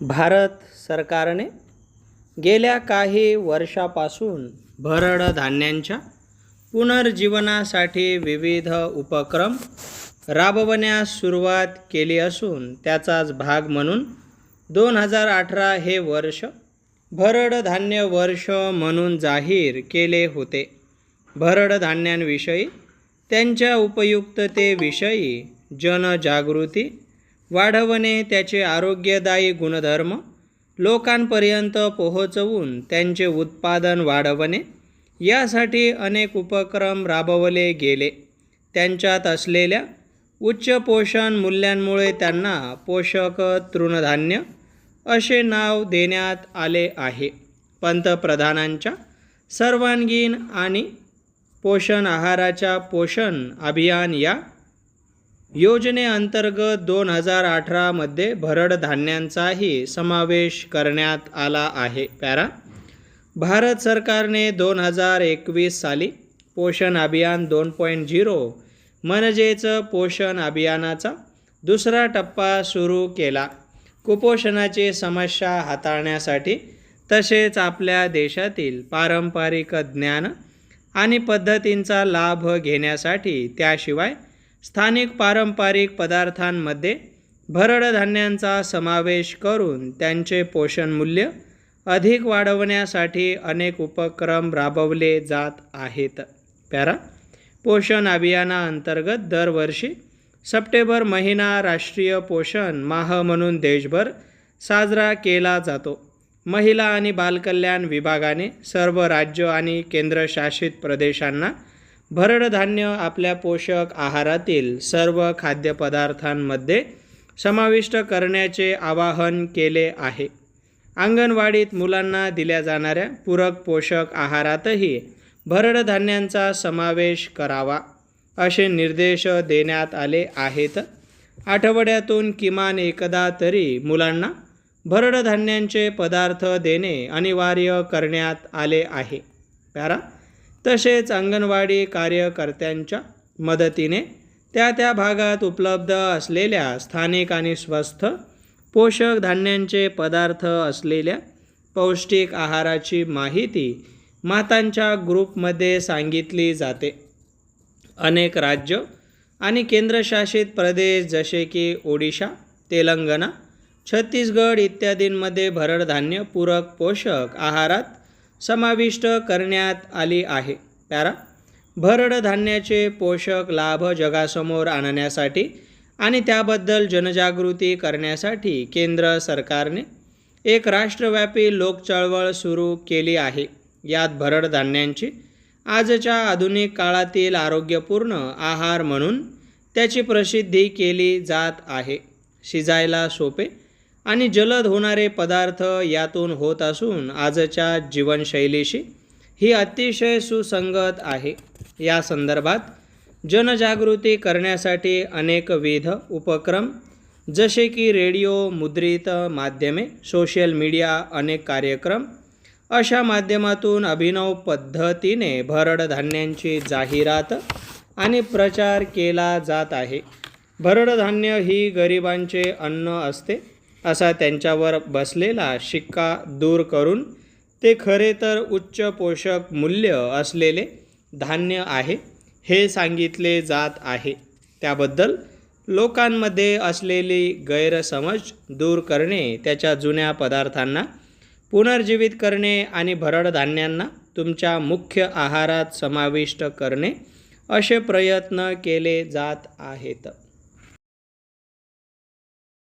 भारत सरकारने गेल्या काही वर्षापासून भरड धान्यांच्या पुनर्जीवनासाठी विविध उपक्रम राबवण्यास सुरुवात केली असून त्याचाच भाग म्हणून दोन हजार अठरा हे वर्ष भरड धान्य वर्ष म्हणून जाहीर केले होते. भरड धान्यांविषयी त्यांच्या उपयुक्ततेविषयी जनजागृती वाढवणे त्याचे आरोग्यदायी गुणधर्म लोकांपर्यंत पोहोचवून त्यांचे उत्पादन वाढवणे यासाठी अनेक उपक्रम राबवले गेले. त्यांच्यात असलेल्या उच्च पोषण मूल्यांमुळे त्यांना पोषक तृणधान्य असे नाव देण्यात आले आहे. पंतप्रधानांच्या सर्वांगीण आणि पोषण आहाराच्या पोषण अभियान या योजनेअंतर्गत दोन हजार अठरामध्ये भरड धान्यांचाही समावेश करण्यात आला आहे. पॅरा भारत सरकारने दोन हजार एकवीस साली पोषण अभियान दोन पॉईंट झिरो म्हणजेच पोषण अभियानाचा दुसरा टप्पा सुरू केला. कुपोषणाची समस्या हाताळण्यासाठी तसेच आपल्या देशातील पारंपरिक ज्ञान आणि पद्धतींचा लाभ घेण्यासाठी त्याशिवाय स्थानिक पारंपरिक पदार्थांमध्ये भरड धान्यांचा समावेश करून त्यांचे पोषण मूल्य अधिक वाढवण्यासाठी अनेक उपक्रम राबवले जात आहेत. पॅरा पोषण अभियानाअंतर्गत दरवर्षी सप्टेंबर महिना राष्ट्रीय पोषण माह म्हणून देशभर साजरा केला जातो. महिला आणि बालकल्याण विभागाने सर्व राज्य आणि केंद्रशासित प्रदेशांना भरड धान्य आपल्या पोषक आहारातील सर्व खाद्यपदार्थांमध्ये समाविष्ट करण्याचे आवाहन केले आहे. अंगणवाडीत मुलांना दिल्या जाणाऱ्या पूरक पोषक आहारातही भरडधान्यांचा समावेश करावा असे निर्देश देण्यात आले आहेत. आठवड्यातून किमान एकदा तरी मुलांना भरडधान्यांचे पदार्थ देणे अनिवार्य करण्यात आले आहे. पॅरा तसेच अंगणवाडी कार्यकर्त्यांच्या मदतीने त्या त्या भागात उपलब्ध असलेल्या स्थानिक आणि स्वस्थ पोषक धान्यांचे पदार्थ असलेल्या पौष्टिक आहाराची माहिती मातांच्या ग्रुपमध्ये सांगितली जाते. अनेक राज्य आणि केंद्रशासित प्रदेश जसे की ओडिशा तेलंगणा छत्तीसगड इत्यादींमध्ये भरडधान्य पूरक पोषक आहारात समाविष्ट करण्यात आली आहे. पॅरा भरड धान्याचे पोषक लाभ जगासमोर आणण्यासाठी आणि त्याबद्दल जनजागृती करण्यासाठी केंद्र सरकारने एक राष्ट्रव्यापी लोकचळवळ सुरू केली आहे. यात भरड धान्यांची आजच्या आधुनिक काळातील आरोग्यपूर्ण आहार म्हणून त्याची प्रसिद्धी केली जात आहे. शिजायला सोपे आणि जलद होणारे पदार्थ यातून होत असून आजच्या जीवनशैलीशी ही अतिशय सुसंगत आहे. या संदर्भात जनजागृती करण्यासाठी अनेकविध उपक्रम जसे की रेडिओ मुद्रित माध्यमे सोशल मीडिया अनेक कार्यक्रम अशा माध्यमातून अभिनव पद्धतीने भरड धान्यांची जाहिरात आणि प्रचार केला जात आहे. भरडधान्य ही गरिबांचे अन्न असते. असा त्यांच्यावर बसलेला शिक्का दूर करून ते खरे तर उच्च पोषक मूल्य असलेले धान्य आहे हे सांगितले जात आहे. त्याबद्दल लोकांमध्ये असलेली गैरसमज दूर करणे त्याच्या जुन्या पदार्थांना पुनर्जीवित करणे आणि भरड धान्यांना तुमच्या मुख्य आहारात समाविष्ट करणे असे प्रयत्न केले जात आहेत.